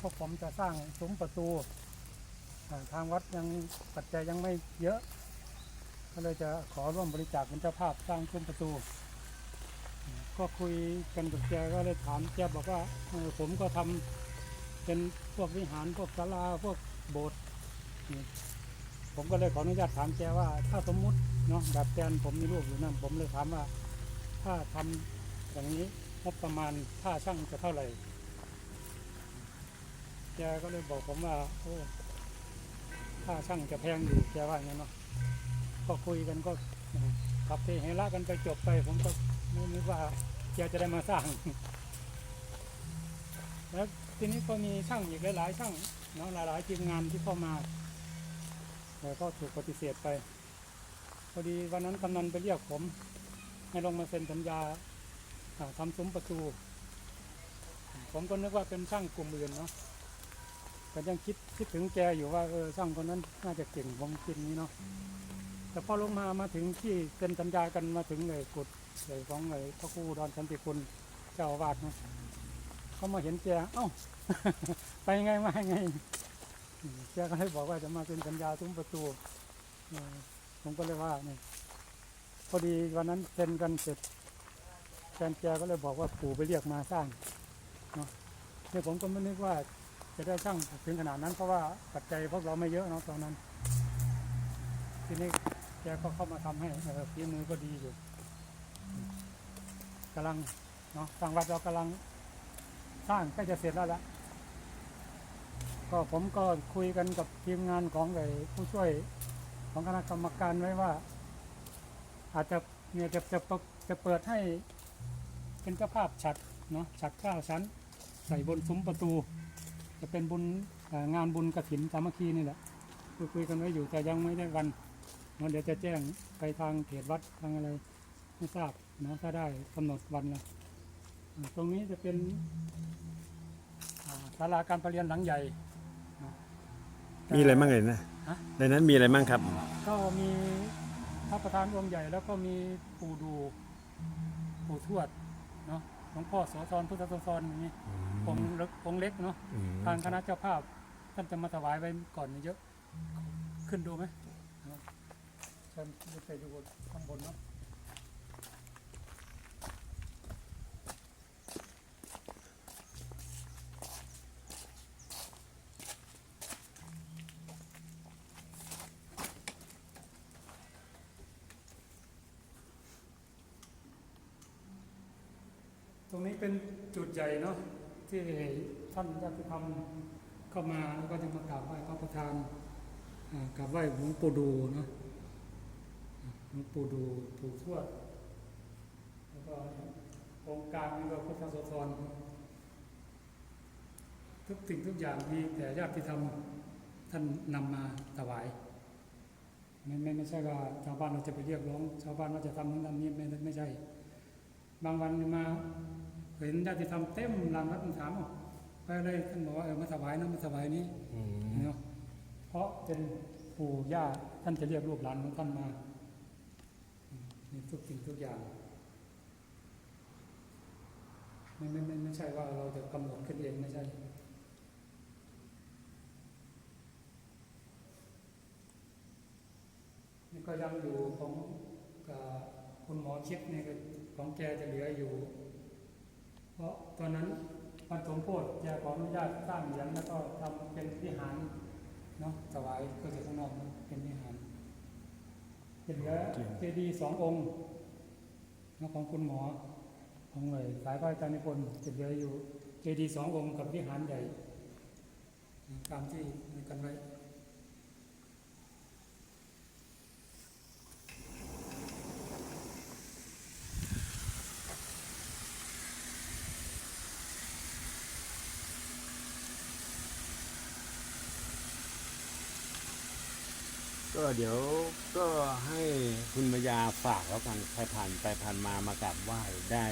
พวกผมจะสร้างซุ้มประตู ทางวัดยังปัจจัยยังไม่เยอะ ก็เลยจะขอร่วมบริจาคเป็นเจ้าภาพสร้างซุ้มประตู ก็คุยกันกับแกก็เลยถามแกบอกว่าผมก็ทำเป็นพวกวิหารพวกศาลาพวกโบสถ์ผมก็เลยขออนุญาตถามแกว่า ถ้าสมมุติเนาะแบบแกนผมมีรูปอยู่นั่นผมเลยถามว่า ถ้าทำอย่างนี้งบประมาณค่าช่างจะเท่าไหร่ แกก็เลยบอกผมว่าโอ้ค่าช่างจะแพงอยู่แกว่าอย่างนั้นเนาะก็คุยกันก็ขับเทเหระกันไปจบไป ผมก็ไม่นึกว่าแกจะได้มาสร้าง แล้วทีนี้ก็มีช่างอีกหลายๆช่างเนาะหลายๆทีมงานที่เข้ามาแต่ก็ถูกปฏิเสธไปพอดีวันนั้นกำนันไปเรียกผม ให้ลงมาเซ็นสัญญาอ่าทำซุ้มประตู ผมก็นึกว่าเป็นช่างกลุ่มอื่นเนาะ แต่ยังคิดคิดถึงแกอยู่ว่าเออช่างคนนั้นน่าจะเก่งผมคิดนี้เนาะแต่พอลงมามาถึงที่เซ็นสัญญากันมาถึงเลยกุดเลยของเลยพระครูดอนสันติคุณเจ้าอาวาสเนาะเขามาเห็นแกเอ้า ไปไงมาไงอืมแกก็เลยบอกว่าจะมาเซ็นสัญญาซุ้มประตูเออผมก็เลยว่าเนี่ยพอดีวันนั้นเซ็นกันเสร็จแฟนแกก็เลยบอกว่าปู่ไปเรียกมาสร้างเนาะเนี่ยผมก็ไม่นึกว่า จะได้ช่างถึงขนาดนั้น เพราะว่าปัจจัยพวกเราไม่เยอะเนาะตอนนั้น ทีนี้แกก็เข้ามาทำให้ฝีมือก็ดีอยู่กำลังเนาะทางวัดเรากำลังสร้างใกล้จะเสร็จแล้วละก็ผมก็คุยกันกับทีมงานของไอ้ผู้ช่วยของคณะกรรมการไว้ว่า อาจจะเนี่ยจะจะจะเปิดให้เป็นเจ้าภาพฉัดเนาะฉัดเก้าชั้น ใส่บนซุ้มประตู จะเป็นบุญเอ่องานบุญกระถินสามัคคีนี่แหละคุยคุยกันไว้อยู่แต่ยังไม่ได้วันเนาะเดี๋ยวจะแจ้งไปทางเขตวัดทางอะไรไม่ทราบนะถ้าได้กำหนดวันแล้วอ่าตรงนี้จะเป็นอ่าศาลาการประเรียนหลังใหญ่นะมีอะไรบ้างเลยนะฮะในนั้นมีอะไรบ้างครับ ก็มีพระประธานองค์ใหญ่แล้วก็มีปู่ดูปู่ทวดเนาะ หลวงพ่อโสธรพุทธโสธรอย่างนี้องค์เล็กองค์เล็กเนาะอืมทางคณะเจ้าภาพท่านจะมาถวายไว้ก่อนเยอะ ขึ้นดูไหมเชิญไปดูข้างบนเนาะ รงนี้เป็นจุดใหญ่เนาะที่ท่านญาติธรรมเข้ามาแล้วก็จะมากราบไหว้พระประธานกราบไหว้หลวงปู่ดูเนาะหลวงปู่ดูปู่ทวดแล้วก็องค์กลางนี่ก็พุทธโสธรทุกสิ่งทุกอย่างมีแต่ญาติธรรมท่านนำมาถวายไม่ไม่ไม่ใช่ว่าชาวบ้านเราจะไปเรียกร้อง ชาวบ้านว่าจะทำนั้นทำนี้ไม่ไม่ใช่ บางวันมาเห็นญาติธรรมเต็มลานวัดมันถามว่าไปอะไรท่านบอกว่าเออมาถวายนะมาถวายนี้อืมเนาะเพราะเป็นปู่ย่าท่านจะเรียกลูกหลานของท่านมาอืมมีทุกสิ่งทุกอย่างไม่ไม่ไม่ไม่ใช่ว่าเราจะกำหนดขึ้นเองไม่ใช่นี่ก็ยังอยู่ของกับ คุณหมอชิดเนี่ยก็ของแกจะเหลืออยู่ เพราะตอนนั้นวันสมโพธิแกขออนุญาตสร้างเหรียญแล้วก็ทำเป็นวิหารเนาะถวายก็จะข้างนอกเป็นวิหารจะเหลือเจดีสององค์นะของคุณหมอของเลยสายพระอาจารย์นิพนธ์จะเหลืออยู่เจดีสององค์กับวิหารใหญ่ตามที่มีกันไว้ ก็เดี๋ยวก็ให้คุณมายาฝากแล้วกันใครผ่านไปผ่านมามากราบไหว้ได้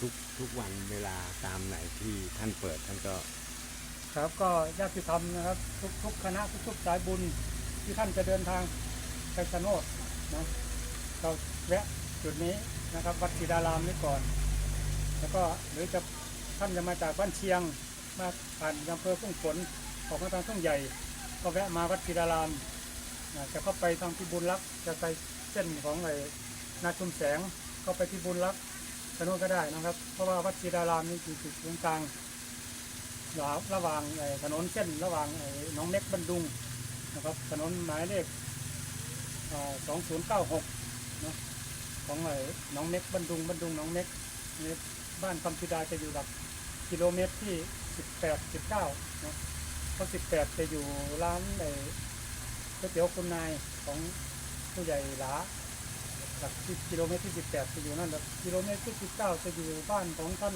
ทุกทุกวันเวลาตามไหนที่ท่านเปิดท่านก็ครับก็ญาติธรรมนะครับ ทุกทุกคณะทุกทุกสายบุญที่ท่านจะเดินทางไปชะโนดนะเราแวะจุดนี้นะครับ วัดศิดารามนี้ก่อน แล้วก็หรือจะท่านจะมาจากบ้านเชียง มาผ่านอำเภอทุ่งฝนออกมาทางทุ่งใหญ่ ก็แวะมาวัดกีฬาราม จะเข้าไปทางพิบูลรักษ์จะไปเส้นของไอ้นาชุมแสงเข้าไปพิบูลรักษ์ถนนก็ได้นะครับ เพราะว่าวัดกีฬารามนี่อยู่จุดตรงกลางระหว่างระหว่างไอ้ถนนเส้นระหว่างไอ้หนองเม็กบันดุงนะครับถนนหมายเลขสองศูนย์เก้าหกนะของไอ้หนองเม็กบันดุงบันดุงหนองเม็กบ้านคำพิดาจะอยู่หลักกิโลเมตรที่สิบแปดสิบเก้านะเพราะสิบแปดจะอยู่ร้านไอ้ ก๋วยเตี๋ยวคุณนายของผู้ใหญ่หลาหลักที่กิโลเมตรที่สิบแปดจะอยู่นั่นหลักกิโลเมตรที่สิบเก้าจะอยู่บ้านของท่าน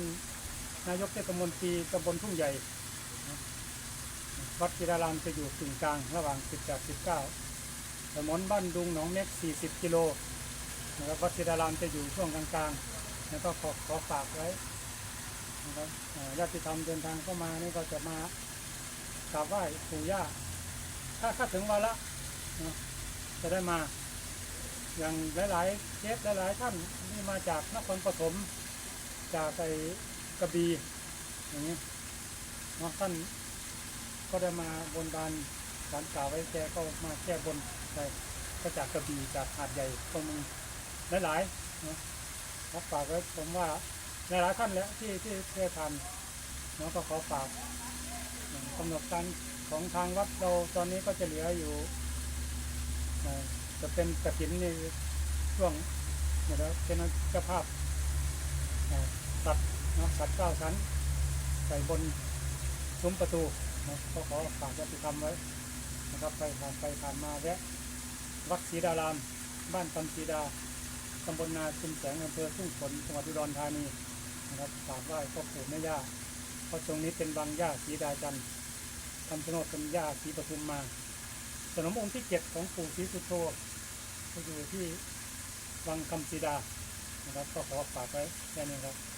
นายกเทศมนตรีตำบลทุ่งใหญ่ วัดกีฬารามจะอยู่กึ่งกลางระหว่างสิบแปดสิบเก้าถนนบ้านดุงหนองเม็กสี่สิบกิโลนะครับวัดกีฬารามจะอยู่ช่วงกลางๆแล้วก็ขอขอฝากไว้นะครับญาติธรรมเดินทางเข้ามานี่ก็จะมากราบไหว้ปู่ย่าถ้าถ้าถึงวันละ จะได้มา อย่างหลายๆเคสหลายๆท่านที่มาจากนครปฐมจากไอกระบี่อย่างนี้เนาะท่านก็ได้มาบนบานสารกล่าวไว้แกก็มาแก้บนไปก็จากกระบี่จากหาดใหญ่ตรงนึงหลายๆนะรับฝากไว้ผมว่าหลายๆท่านแล้วที่ที่เคยทำเนาะก็ขอฝากกำหนดการของทางวัดเราตอนนี้ก็จะเหลืออยู่ เป็นกระถินในช่วงนะครับเป็นเจ้าภาพเอ่อสัตว์เนาะสัตว์เก้าชั้น ใส่บนซุ้มประตูนะก็ขอฝากญาติธรรมไว้นะครับไปผ่านไปผ่านมาแวะวัดศรีดาราม บ้านคำศรีดาตำบลนาชุมแสงอำเภอทุ่งฝนจังหวัดอุดรธานีนะครับกราบไหว้พ่อปู่แม่ย่าเพราะตรงนี้เป็นบางย่าสีดาจันทร์คำชะโนดเป็นย่าสีปทุมมาสนมองค์ที่เจ็ดของปู่ศรีสุโธ ก็อยู่ที่วังคำสีดานะครับ ก็ขอฝากไว้แค่นี้ครับ